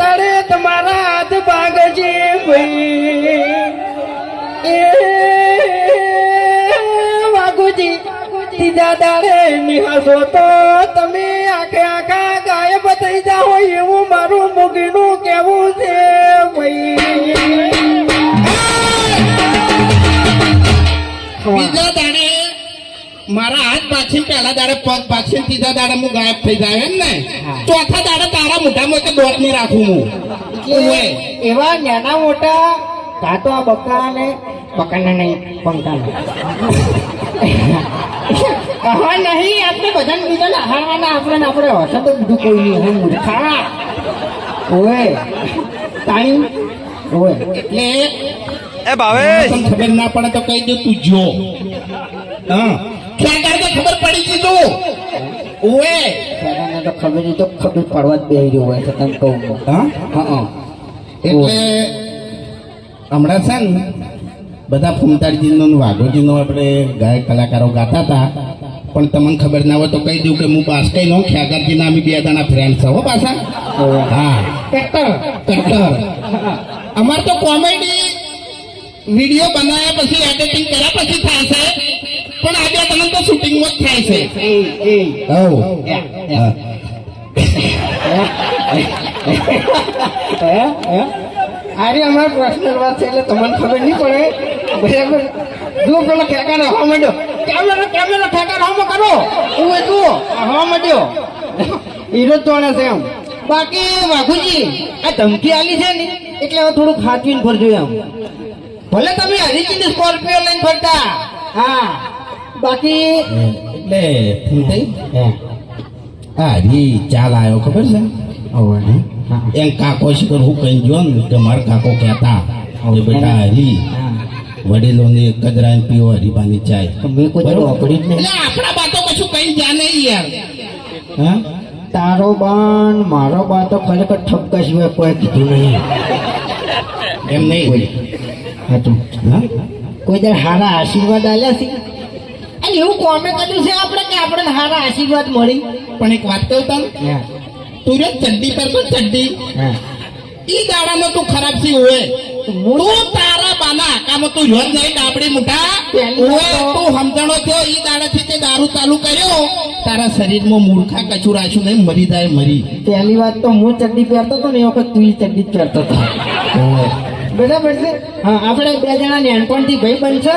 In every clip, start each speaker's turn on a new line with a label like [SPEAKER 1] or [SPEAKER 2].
[SPEAKER 1] દાડે તમારા હાથ ભાગજે ભાઈ. એ વાઘુજી ત્રીજા દાડે નિહાસો તો તમે આખે આખા ગાયબ થઈ જાઓ એવું મારું મુગીનું
[SPEAKER 2] મારા હાથ પાછી પહેલા દાડે પગ પાછી ત્રીજા દાડે હું ગાયબ થઈ જાય એમ ને? ચોથા દાડે તારા મોઢામાં એક દોટ ને રાખું હું.
[SPEAKER 1] એવા નાના મોટા કાતો આ બકા ને બકાના નહીં પંકાના હા નહીં આપણે બધાને બીજાને હારવાના આપણે ને આપણે હશે તો બીજું કોઈ નહીં હું મૂર્ખા ઓએ ટાઈમ ઓએ
[SPEAKER 2] એટલે
[SPEAKER 3] એ
[SPEAKER 2] ભાવે ખબર ના પડે તો કહી દે તું જો. હા. ખબર પડી ગઈ તું ઓએ.
[SPEAKER 1] તને તો ખબર તો ખબર પડવા જ બેહી રહ્યો હોય છે તને કહું હું.
[SPEAKER 2] હા એટલે હમણાં છે ને બધા ફૂમતાળજીનો વાઘોજીનો આપણે ગાયક કલાકારો ગાતા હતા. પણ તમને ખબર ના હોય તો કહી દઉં કે હું બાસ્કઈ નો ખ્યાગરજીના અમે બે દાણા ફ્રેન્ડ છે હો પાછા. હા. કટ્ટર અમાર તો કોમેડી વીડિયો બનાવ્યા પછી એડિટિંગ કર્યા પછી થાય છે. પણ આજે તમને તો શૂટિંગમાં જ થાય છે?
[SPEAKER 1] અરે અમારે પર્સનલ વાત છે એટલે તમને ખબર નહીં પડે. બરાબર? જો પેલો ઠેકાને હવા માંડ્યો. કેમેરો કેમેરો ઠેકાને હવા કરો. હું એ જુઓ હવા માંડ્યો. હીરો તોડે છે એમ. બાકી વાઘુજી આ ધમકી આલી છે ને એટલે હવે થોડું ખાચવીને ફરજો એમ. ભલે તમે હરીચીની સ્કોર્પિયો લઈને ફરતા. હા. બાકી
[SPEAKER 2] એટલે ફૂમતાઈ હા. રી ચાલ આવ્યો ખબર છે? એમ કાકો શિખર હું કઈ જો ને કે મારા કાકો કહેતા કે બેટા હરી વડીલોને કદરા પીવો હરીબાની ચાય.
[SPEAKER 1] મેં કોઈ વાપરી જ નહીં.
[SPEAKER 2] આપણા બાતો કશું કઈ જ્યાં નહીં યાર. હા?
[SPEAKER 1] તારો બાન મારો બા તો ખરેખર ઠપકા સિવાય કોઈ કીધું નહીં.
[SPEAKER 2] એમ નહીં.
[SPEAKER 1] હાચું
[SPEAKER 2] હા
[SPEAKER 1] કોઈ દર હારા આશીર્વાદ આલ્યા છે? અને એવું કોમે કર્યું છે આપણે કે આપણે હારા આશીર્વાદ મળી.
[SPEAKER 2] પણ એક વાત કહું તને તું ચડ્ડી પર તો ચડ્ડી
[SPEAKER 1] એ
[SPEAKER 2] ઈ દાડામાં તું ખરાબથી હોય તું તારા બાના આકામાં તું જોન જાય ડાબડી મુઠા.
[SPEAKER 1] પહેલી
[SPEAKER 2] ઓએ
[SPEAKER 1] તું
[SPEAKER 2] સમજણો થયો ઈ દાડાથી તે દારૂ ચાલુ કર્યો. તારા શરીરમાં મૂર્ખા કચું રાખ્યું નહીં મરી જાય મરી.
[SPEAKER 1] પહેલી વાત તો હું ચડ્ડી પહેરતો હતો ને એ વખત તું ચડ્ડી જ પહેરતો હતો. બરાબર છે? હા આપણે બે જણા નેનપણથી ભાઈ બનશો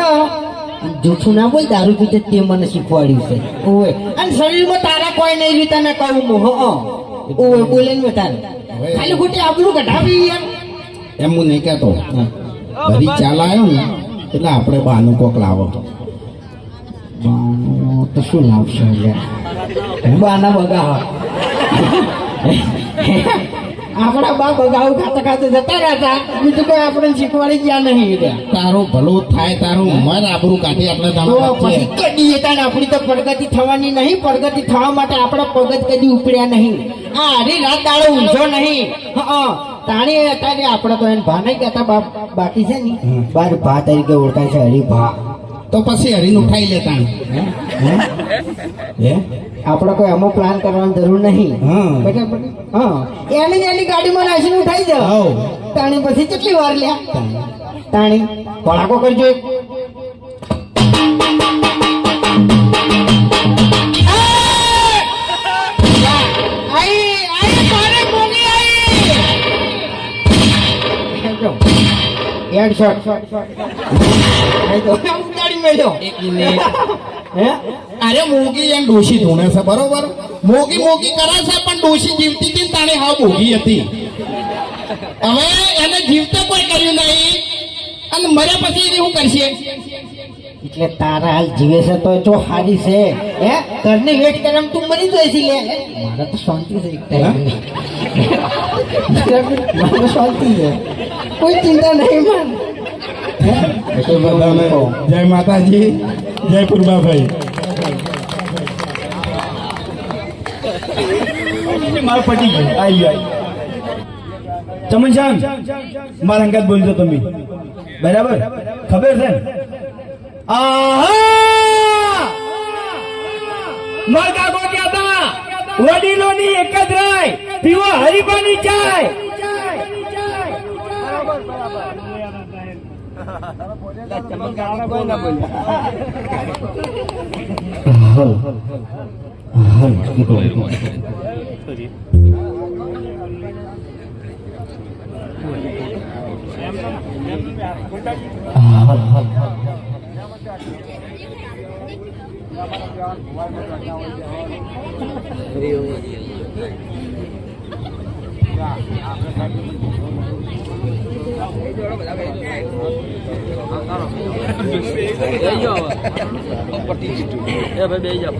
[SPEAKER 1] જૂઠું ના બોલ દારૂ પીતે તે મને શીખવાડ્યું છે. ઓય અને શરીરમાં તારા કોઈ નહીં રીતે ને કહું હું હો ઓય બોલે ને તારે ખાલી ખોટી આપણું કઢાવી એમ.
[SPEAKER 2] એમ હું નહીં કહેતો. ભરી ચાલ આવ્યો ને એટલે આપણે બાનું કોક લાવો.
[SPEAKER 1] બાનો તો શું લાવશે બાના બગા આપણા બા બગાવ ખાતા ખાતે જતા રહ્યા બીજું કોઈ આપણે શીખવાડી ગયા નહીં
[SPEAKER 2] તારું ભલું થાય તારું મર આબરું કાઢી આપણે
[SPEAKER 1] પછી કદી તાણ આપણી તો પ્રગતિ થવાની નહીં. પ્રગતિ થવા માટે આપણા પગત કદી ઉપડ્યા નહીં. આ હરી રાત દાડો ઊંઝો નહીં. હા તાણી અત્યારે આપણે તો એને ભા નહીં કહેતા બા- બાકી છે ને બાર ભા તરીકે ઓળખાય છે હરિભા.
[SPEAKER 2] તો પછી હરીને ઉઠાઈ લેતા હે?
[SPEAKER 1] આપણે કોઈ અમો પ્લાન કરવાની જરૂર નહીં.
[SPEAKER 2] હા.
[SPEAKER 1] બરાબર? હા. એની એની ગાડીમાં નાસીને ઉઠાઈ જાવ. તાણી પછી કેટલી વાર લ્યા? તાણી પડાકો કરજો એક.
[SPEAKER 2] એક મિનિટ.
[SPEAKER 1] હે?
[SPEAKER 2] અરે મોગી એમ ડોશી ધૂણે છે બરોબર? મોગી મોગી કરે છે પણ ડોશી જીવતી હતી તાણી હાવ મોગી હતી. હવે એને જીવતે કોઈ કર્યું નહીં. અને મર્યા પછી શું કરશે?
[SPEAKER 1] એટલે તારા હાલ જીવે છે તો જો હારી છે. હે? ઘરને વેટ કરમ તું મરી જાય છે લે. મારે તો શાંતિ છે એક ટાઈમની. મારે શાંતિ છે કોઈ ચિંતા નહીં માન હે? એટલે બધાને કહું.
[SPEAKER 2] જય માતાજી જય પૂર્વાભાઈ
[SPEAKER 3] મારે પટી ગયું આઈ ગયું ચમન શામ મારા અંગાત બોલજો તમે બરાબર ખબર છે આહા મારા કાકો કહેતા વડીલોની એક જ કરવી જાય
[SPEAKER 1] Thank you. બે જાવ